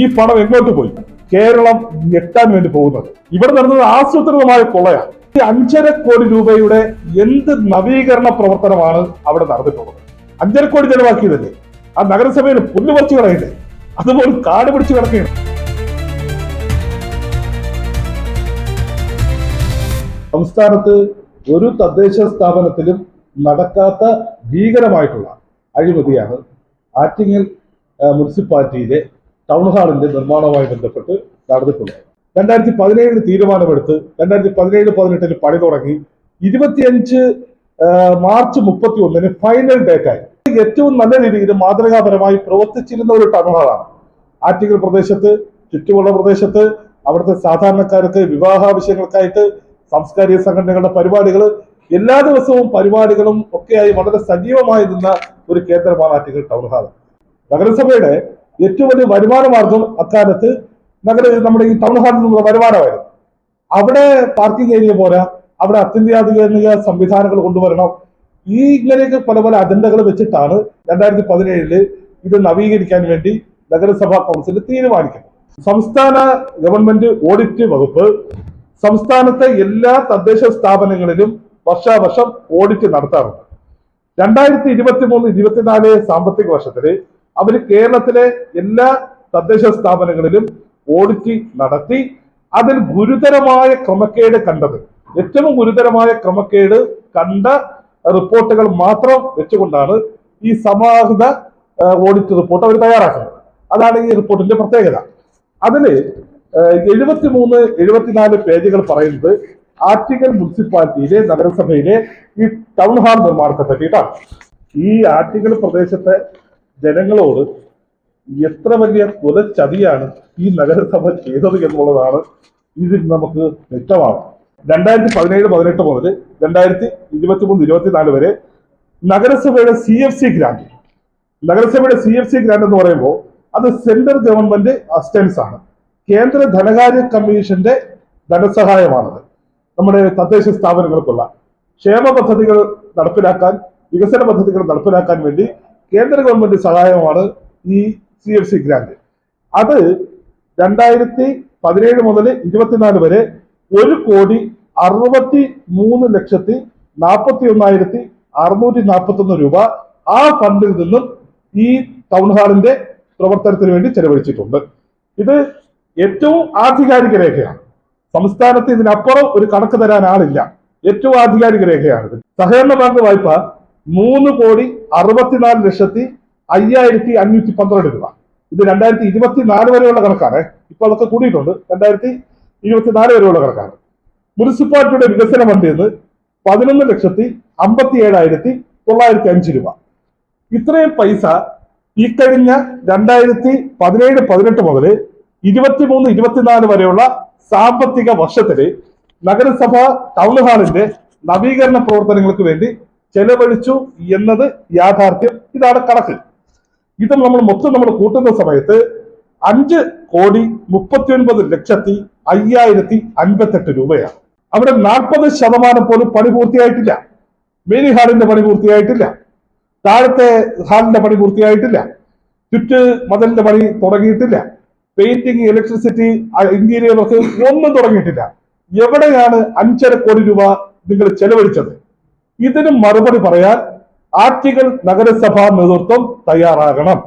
ഈ പണം എങ്ങോട്ട് പോയി? കേരളം ഞെട്ടാൻ വേണ്ടി പോകുന്നത്. ഇവിടെ നടന്നത് ആസൂത്രിതമായ കൊള്ളയാണ്. ഈ അഞ്ചര കോടി രൂപയുടെ എന്ത് നവീകരണ പ്രവർത്തനമാണ് അവിടെ നടന്നിട്ടുള്ളത്? അഞ്ചര കോടി ചെലവാക്കിയതല്ലേ? ആ നഗരസഭയിൽ പുല്ല് പറിച്ചു കളയില്ലേ? അതുപോലെ കാട് പിടിച്ചു കിടക്കുകയാണ്. സംസ്ഥാനത്ത് ഒരു തദ്ദേശ സ്ഥാപനത്തിലും നടക്കാത്ത ഭീകരമായിട്ടുള്ള അഴിമതിയാണ് ആറ്റിങ്ങൽ മുനിസിപ്പാലിറ്റിയിലെ ടൗൺ ഹാളിന്റെ നിർമ്മാണവുമായി ബന്ധപ്പെട്ട് നടന്നിട്ടുള്ളത് രണ്ടായിരത്തി പതിനേഴിന് തീരുമാനമെടുത്ത് രണ്ടായിരത്തി പതിനേഴ് പതിനെട്ടിന് പണി തുടങ്ങി ഇരുപത്തിയഞ്ച് മാർച്ച് മുപ്പത്തി ഒന്നിന് ഫൈനൽ ഡേറ്റ് ആയി ഏറ്റവും നല്ല രീതിയിൽ മാതൃകാപരമായി പ്രവർത്തിച്ചിരുന്ന ഒരു ടൗൺ ഹാളാണ് ആറ്റിങ്ങൽ പ്രദേശത്ത് ചുറ്റുമുള്ള പ്രദേശത്ത് അവിടുത്തെ സാധാരണക്കാർക്ക് വിവാഹാവശ്യങ്ങൾക്കായിട്ട് സാംസ്കാരിക സംഘടനകളുടെ പരിപാടികൾ എല്ലാ ദിവസവും പരിപാടികളും ഒക്കെയായി വളരെ സജീവമായി നിന്ന ഒരു കേന്ദ്രമാണ് ആറ്റിങ്ങൽ ടൗൺ ഹാൾ നഗരസഭയുടെ ഏറ്റവും വലിയ വരുമാന മാർഗം അക്കാലത്ത് നഗര നമ്മുടെ ഈ ഹാളിൽ നിന്നുള്ള വരുമാനമായിരുന്നു. അവിടെ പാർക്കിംഗ് ഏരിയ പോരാ അവിടെ അത്യന്താധുനിക സംവിധാനങ്ങൾ കൊണ്ടുവരണം. ഈ ഇങ്ങനെയൊക്കെ പല പല അജണ്ടകൾ വെച്ചിട്ടാണ് രണ്ടായിരത്തി പതിനേഴിൽ ഇത് നവീകരിക്കാൻ വേണ്ടി നഗരസഭാ കൗൺസിൽ തീരുമാനിക്കുന്നത്. സംസ്ഥാന ഗവൺമെന്റ് ഓഡിറ്റ് വകുപ്പ് സംസ്ഥാനത്തെ എല്ലാ തദ്ദേശ സ്ഥാപനങ്ങളിലും വർഷാവർഷം ഓഡിറ്റ് നടത്താറുണ്ട്. രണ്ടായിരത്തി ഇരുപത്തി മൂന്ന് ഇരുപത്തിനാല് സാമ്പത്തിക വർഷത്തിൽ അവർ കേരളത്തിലെ എല്ലാ തദ്ദേശ സ്ഥാപനങ്ങളിലും ഓഡിറ്റ് നടത്തി അതിൽ ഗുരുതരമായ ക്രമക്കേട് കണ്ടത്. ഏറ്റവും ഗുരുതരമായ ക്രമക്കേട് കണ്ട റിപ്പോർട്ടുകൾ മാത്രം വെച്ചുകൊണ്ടാണ് ഈ സമാഹിത ഓഡിറ്റ് റിപ്പോർട്ട് അവർ തയ്യാറാക്കുന്നത്. അതാണ് ഈ റിപ്പോർട്ടിന്റെ പ്രത്യേകത. അതിൽ എഴുപത്തി മൂന്ന് എഴുപത്തിനാല് പേജുകൾ പറയുന്നത് ആറ്റിങ്ങൽ മുനിസിപ്പാലിറ്റിയിലെ നഗരസഭയിലെ ഈ ടൗൺ ഹാൾ നിർമ്മാണത്തെ പറ്റിയിട്ടാണ്. ഈ ആറ്റിങ്ങൽ പ്രദേശത്തെ ജനങ്ങളോട് എത്ര വലിയ കുലച്ചതിയാണ് ഈ നഗരസഭ ചെയ്തത് എന്നുള്ളതാണ് ഇതിൽ നമുക്ക് വ്യക്തമാവാം രണ്ടായിരത്തി പതിനേഴ് പതിനെട്ട് മുതൽ രണ്ടായിരത്തി ഇരുപത്തി മൂന്ന് ഇരുപത്തിനാല് വരെ നഗരസഭയുടെ സി എഫ് സി ഗ്രാന്റ്. നഗരസഭയുടെ സി എഫ് സി ഗ്രാന്റ് എന്ന് പറയുമ്പോൾ അത് സെൻട്രൽ ഗവൺമെന്റ് അസിസ്റ്റൻസ് ആണ്. കേന്ദ്ര ധനകാര്യ കമ്മീഷന്റെ ധനസഹായമാണത്. നമ്മുടെ തദ്ദേശ സ്ഥാപനങ്ങൾക്കുള്ള ക്ഷേമ പദ്ധതികൾ നടപ്പിലാക്കാൻ വികസന പദ്ധതികൾ നടപ്പിലാക്കാൻ വേണ്ടി കേന്ദ്ര ഗവൺമെന്റ് സഹായമാണ് ഈ സി എഫ് സി ഗ്രാന്റ്. അത് രണ്ടായിരത്തി പതിനേഴ് മുതൽ ഇരുപത്തിനാല് വരെ ഒരു കോടി അറുപത്തി മൂന്ന് ലക്ഷത്തി നാൽപ്പത്തി ഒന്നായിരത്തി അറുന്നൂറ്റി നാൽപ്പത്തി ഒന്ന് രൂപ ആ ഫണ്ടിൽ നിന്നും ഈ ടൗൺ ഹാളിന്റെ പ്രവർത്തനത്തിന് വേണ്ടി ചെലവഴിച്ചിട്ടുണ്ട്. ഇത് ഏറ്റവും ആധികാരിക രേഖയാണ്. സംസ്ഥാനത്ത് ഇതിനപ്പുറം ഒരു കണക്ക് തരാൻ ആളില്ല. ഏറ്റവും ആധികാരിക രേഖയാണിത് സഹകരണ ബാങ്ക് വായ്പ മൂന്ന് കോടി അറുപത്തിനാല് ലക്ഷത്തി അയ്യായിരത്തി അഞ്ഞൂറ്റി പന്ത്രണ്ട് രൂപ. ഇത് രണ്ടായിരത്തി ഇരുപത്തിനാല് വരെയുള്ള കണക്കാണ്. ഇപ്പൊ അതൊക്കെ കൂടിയിട്ടുണ്ട്. രണ്ടായിരത്തി ഇരുപത്തിനാല് വരെയുള്ള കണക്കാണ്. മുനിസിപ്പാലിറ്റിയുടെ വികസന ഫണ്ടിൽ നിന്ന് പതിനൊന്ന് ലക്ഷത്തി അമ്പത്തി ഏഴായിരത്തി തൊള്ളായിരത്തി അഞ്ച് രൂപ. ഇത്രയും പൈസ ഈ കഴിഞ്ഞ രണ്ടായിരത്തി പതിനേഴ് പതിനെട്ട് മുതൽ ഇരുപത്തിമൂന്ന് ഇരുപത്തിനാല് വരെയുള്ള സാമ്പത്തിക വർഷത്തിൽ നഗരസഭ ടൗൺ ഹാളിന്റെ നവീകരണ പ്രവർത്തനങ്ങൾക്ക് വേണ്ടി ചെലവഴിച്ചു എന്നത് യാഥാർത്ഥ്യം. ഇതാണ് കണക്ക്. ഇത് നമ്മൾ മൊത്തം നമ്മൾ കൂട്ടുന്ന സമയത്ത് അഞ്ച് കോടി മുപ്പത്തി ഒൻപത് ലക്ഷത്തി അയ്യായിരത്തി അൻപത്തെട്ട് രൂപയാണ്. അവിടെ നാൽപ്പത് ശതമാനം പോലും പണി പൂർത്തിയായിട്ടില്ല. മേരി ഹാളിന്റെ പണി പൂർത്തിയായിട്ടില്ല. താഴത്തെ ഹാളിന്റെ പണി പൂർത്തിയായിട്ടില്ല. ചുറ്റ് മതിലിന്റെ പണി തുടങ്ങിയിട്ടില്ല. പെയിന്റിങ് ഇലക്ട്രിസിറ്റി ഇന്റീരിയർ വർക്ക് ഒന്നും തുടങ്ങിയിട്ടില്ല. എവിടെയാണ് അഞ്ചര കോടി രൂപ നിങ്ങൾ ചെലവഴിച്ചത്? ഇതിന് മറുപടി പറയാൻ ആറ്റിങ്ങൽ നഗരസഭാ നേതൃത്വം തയ്യാറാകണം.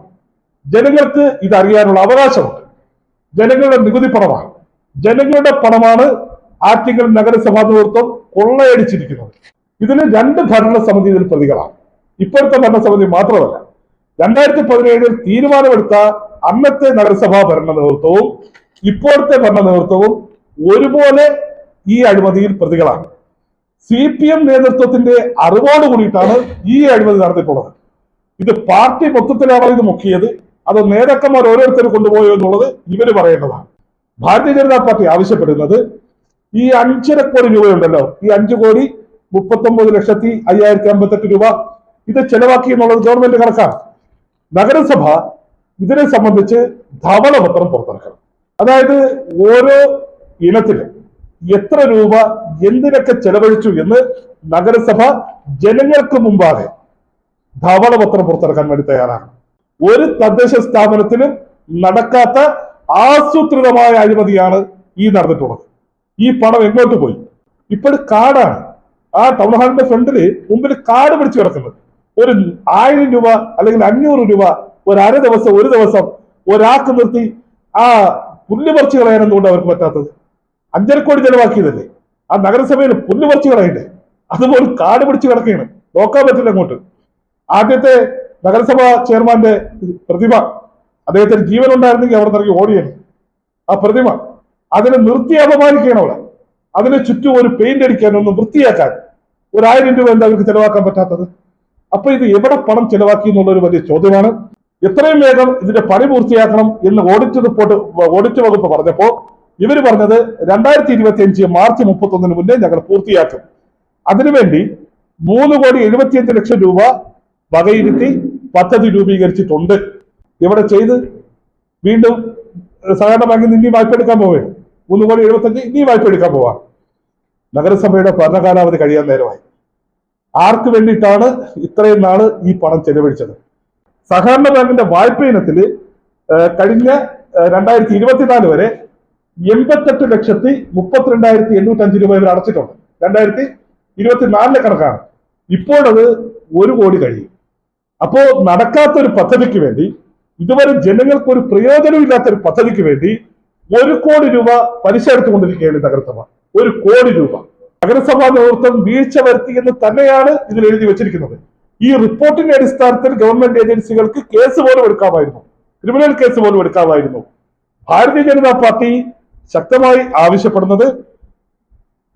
ജനങ്ങൾക്ക് ഇതറിയാനുള്ള അവകാശമുണ്ട്. ജനങ്ങളുടെ നികുതി പണമാണ്. ജനങ്ങളുടെ പണമാണ് ആറ്റിങ്ങൽ നഗരസഭാ നേതൃത്വം കൊള്ളയടിച്ചിരിക്കുന്നത്. ഇതിന് രണ്ട് ഭരണസമിതി ഇതിൽ പ്രതികളാണ്. ഇപ്പോഴത്തെ ഭരണസമിതി മാത്രമല്ല രണ്ടായിരത്തി പതിനേഴിൽ തീരുമാനമെടുത്ത അന്നത്തെ നഗരസഭാ ഭരണ നേതൃത്വവും ഇപ്പോഴത്തെ ഭരണ നേതൃത്വവും ഒരുപോലെ ഈ അഴിമതിയിൽ പ്രതികളാണ്. സി പി എം നേതൃത്വത്തിന്റെ അറിവോട് കൂടിയിട്ടാണ് ഈ അഴിമതി നടന്നിട്ടുള്ളത് ഇത് പാർട്ടി മൊത്തത്തിലാണോ ഇത് മുക്കിയത്? അത് നേതാക്കന്മാർ ഓരോരുത്തർ കൊണ്ടുപോയോ എന്നുള്ളത് ഇവർ പറയേണ്ടതാണ്. ഭാരതീയ ജനതാ പാർട്ടി ആവശ്യപ്പെടുന്നത് ഈ അഞ്ചര കോടി രൂപയുണ്ടല്ലോ. ഈ അഞ്ചു കോടി മുപ്പത്തൊമ്പത് ലക്ഷത്തി അയ്യായിരത്തി അമ്പത്തെട്ട് രൂപ ഇത് ചെലവാക്കി എന്നുള്ളത് ഗവൺമെന്റ് കണക്കാണ്. നഗരസഭ ഇതിനെ സംബന്ധിച്ച് ധവളപത്രം പുറത്തിറക്കണം. അതായത് ഓരോ ഇനത്തിലും എത്ര രൂപ എന്തിനൊക്കെ ചെലവഴിച്ചു എന്ന് നഗരസഭ ജനങ്ങൾക്ക് മുമ്പാകെ ധവളപത്രം പുറത്തിറക്കാൻ വേണ്ടി തയ്യാറാണ്. ഒരു തദ്ദേശ സ്ഥാപനത്തിലും നടക്കാത്ത ആസൂത്രിതമായ അഴിമതിയാണ് ഈ നടന്നിട്ടുള്ളത്. ഈ പണം എങ്ങോട്ട് പോയി? ഇപ്പോഴും കാടാണ്. ആ ടൗൺ ഹാളിന്റെ ഫ്രണ്ടിൽ മുമ്പിൽ കാട് പിടിച്ചു കിടക്കുന്നത്. ഒരു ആയിരം രൂപ അല്ലെങ്കിൽ അഞ്ഞൂറ് രൂപ ഒരു അര ദിവസം ഒരു ദിവസം ഒരാൾക്ക് നിർത്തി ആ പുല്ല് പറിച്ചു കളയാൻ അവർക്ക് പറ്റാത്തത്? അഞ്ചര കോടി ചെലവാക്കിയതല്ലേ? ആ നഗരസഭയിൽ പുല്ല് പറിച്ചു കളയണ്ടേ അതുപോലെ കാട് പിടിച്ചു കിടക്കുകയാണ്. നോക്കാൻ പറ്റില്ല അങ്ങോട്ട്. ആദ്യത്തെ നഗരസഭാ ചെയർമാന്റെ പ്രതിമ അദ്ദേഹത്തിന് ജീവൻ ഉണ്ടായിരുന്നെങ്കിൽ അവിടെ നിറങ്ങി ഓടിയാണ് ആ പ്രതിമ അതിനെ നിർത്തി അപമാനിക്കുകയാണ് അവിടെ അതിന് ചുറ്റും ഒരു പെയിന്റ് അടിക്കാൻ ഒന്ന് വൃത്തിയാക്കാൻ. ഒരു ആയിരം രൂപ എന്താ അവർക്ക് ചെലവാക്കാൻ പറ്റാത്തത്? അപ്പൊ ഇത് എവിടെ പണം ചെലവാക്കി എന്നുള്ള ഒരു വലിയ ചോദ്യമാണ്. എത്രയും വേഗം ഇതിന്റെ പണി പൂർത്തിയാക്കണം എന്ന് ഓഡിറ്റ് റിപ്പോർട്ട് ഓഡിറ്റ് വകുപ്പ് പറഞ്ഞപ്പോ ഇവർ പറഞ്ഞത് രണ്ടായിരത്തി ഇരുപത്തി അഞ്ച് മാർച്ച് മുപ്പത്തൊന്നിന് മുന്നേ ഞങ്ങൾ പൂർത്തിയാക്കും. അതിനുവേണ്ടി മൂന്ന് കോടി എഴുപത്തിയഞ്ച് ലക്ഷം രൂപ വകയിരുത്തി പദ്ധതി രൂപീകരിച്ചിട്ടുണ്ട്. ഇവിടെ ചെയ്ത്? വീണ്ടും സഹകരണ ബാങ്കിൽ നിന്ന് ഇനി വായ്പ എടുക്കാൻ പോവേ. മൂന്ന് കോടി എഴുപത്തഞ്ച് ഇനി വായ്പ എടുക്കാൻ പോവാ. നഗരസഭയുടെ ഭരണകാലാവധി കഴിയാൻ നേരമായി. ആർക്ക് വേണ്ടിയിട്ടാണ് ഇത്രയും നാൾ ഈ പണം ചെലവഴിച്ചത്? സഹകരണ ബാങ്കിന്റെ വായ്പ ഇനത്തിൽ കഴിഞ്ഞ രണ്ടായിരത്തി ഇരുപത്തിനാല് വരെ എൺപത്തെട്ട് ലക്ഷത്തി മുപ്പത്തിരണ്ടായിരത്തി എണ്ണൂറ്റി അഞ്ച് രൂപ ഇവർ അടച്ചിട്ടുണ്ട്. രണ്ടായിരത്തി ഇരുപത്തിനാലിലെ കണക്കാണ്. ഇപ്പോഴത് ഒരു കോടി കഴിയും. അപ്പോ നടക്കാത്ത ഒരു പദ്ധതിക്ക് വേണ്ടി ഇതുവരെ ജനങ്ങൾക്ക് ഒരു പ്രയോജനമില്ലാത്ത ഒരു പദ്ധതിക്ക് വേണ്ടി ഒരു കോടി രൂപ പലിശ എടുത്തുകൊണ്ടിരിക്കുകയാണ് നഗരസഭ. ഒരു കോടി രൂപ. നഗരസഭാ നേതൃത്വം വീഴ്ച വരുത്തി എന്ന് തന്നെയാണ് ഇതിൽ എഴുതി വെച്ചിരിക്കുന്നത്. ഈ റിപ്പോർട്ടിന്റെ അടിസ്ഥാനത്തിൽ ഗവൺമെന്റ് ഏജൻസികൾക്ക് കേസ് പോലും എടുക്കാമായിരുന്നു. ക്രിമിനൽ കേസ് പോലും എടുക്കാമായിരുന്നു. ഭാരതീയ ജനതാ പാർട്ടി ശക്തമായി ആവശ്യപ്പെടുന്നത്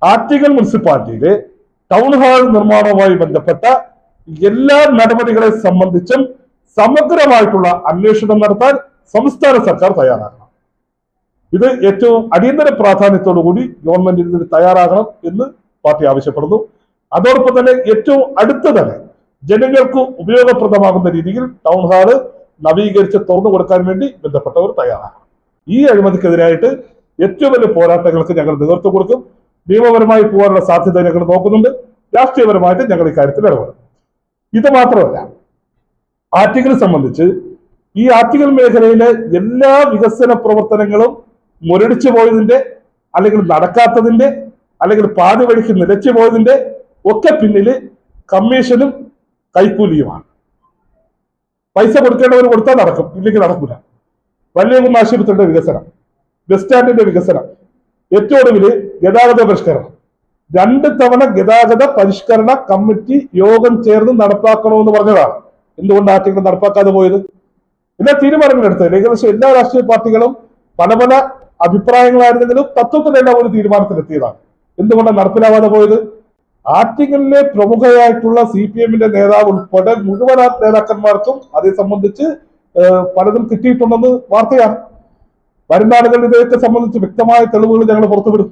ആറ്റിങ്ങൽ മുനിസിപ്പാലിറ്റിയിലെ ടൗൺ ഹാൾ നിർമ്മാണവുമായി ബന്ധപ്പെട്ട എല്ലാ നടപടികളെ സംബന്ധിച്ചും സമഗ്രമായിട്ടുള്ള അന്വേഷണം നടത്താൻ സംസ്ഥാന സർക്കാർ തയ്യാറാകണം. ഇത് ഏറ്റവും അടിയന്തര പ്രാധാന്യത്തോടു കൂടി ഗവൺമെന്റ് ഇതിന് തയ്യാറാകണം എന്ന് പാർട്ടി ആവശ്യപ്പെടുന്നു. അതോടൊപ്പം തന്നെ ഏറ്റവും അടുത്ത തന്നെ ജനങ്ങൾക്ക് ഉപയോഗപ്രദമാകുന്ന രീതിയിൽ ടൗൺ ഹാൾ നവീകരിച്ച് തുറന്നു കൊടുക്കാൻ വേണ്ടി ബന്ധപ്പെട്ടവർ തയ്യാറാകണം. ഈ അഴിമതിക്കെതിരായിട്ട് ഏറ്റവും വലിയ പോരാട്ടങ്ങൾക്ക് ഞങ്ങൾ നേതൃത്വം കൊടുക്കും. നിയമപരമായി പോകാനുള്ള സാധ്യത ഞങ്ങൾ നോക്കുന്നുണ്ട്. രാഷ്ട്രീയപരമായിട്ട് ഞങ്ങൾ ഇക്കാര്യത്തിൽ ഇടപെടും. ഇത് മാത്രമല്ല ആറ്റിങ്ങൽ സംബന്ധിച്ച് ഈ ആറ്റിങ്ങൽ മേഖലയിലെ എല്ലാ വികസന പ്രവർത്തനങ്ങളും മുരടിച്ചു പോയതിന്റെ അല്ലെങ്കിൽ നടക്കാത്തതിന്റെ അല്ലെങ്കിൽ പാതി വഴിക്ക് നിലച്ചു പോയതിന്റെ ഒക്കെ പിന്നിൽ കമ്മീഷനും കൈക്കൂലിയുമാണ്. പൈസ കൊടുക്കേണ്ടവർ കൊടുത്താൽ നടക്കും ഇല്ലെങ്കിൽ നടക്കില്ല വലിയ ആശുപത്രിയുടെ വികസനം. ബസ് സ്റ്റാൻഡിന്റെ വികസനം. ഏറ്റവും ഒടുവിൽ ഗതാഗത പരിഷ്കരണം. രണ്ട് തവണ ഗതാഗത പരിഷ്കരണ കമ്മിറ്റി യോഗം ചേർന്ന് നടപ്പാക്കണമെന്ന് പറഞ്ഞതാണ്. എന്തുകൊണ്ട് ആറ്റങ്ങൾ നടപ്പാക്കാതെ പോയത്? എല്ലാ തീരുമാനങ്ങളെടുത്തത് ഏകദേശം എല്ലാ രാഷ്ട്രീയ പാർട്ടികളും പല പല അഭിപ്രായങ്ങളായിരുന്നെങ്കിലും തത്വത്തിലെല്ലാം ഒരു തീരുമാനത്തിലെത്തിയതാണ്. എന്തുകൊണ്ടാണ് നടപ്പിലാവാതെ പോയത്? ആറ്റിങ്ങലിലെ പ്രമുഖയായിട്ടുള്ള സി പി എമ്മിന്റെ നേതാവ് ഉൾപ്പെടെ മുഴുവൻ നേതാക്കന്മാർക്കും അതേ സംബന്ധിച്ച് പലതും കിട്ടിയിട്ടുണ്ടെന്ന് വാർത്തയാണ്. വരുന്ന നാളുകളിൽ ഇതൊക്കെ സംബന്ധിച്ച് വ്യക്തമായ തെളിവുകൾ ഞങ്ങൾ പുറത്തുവിടും.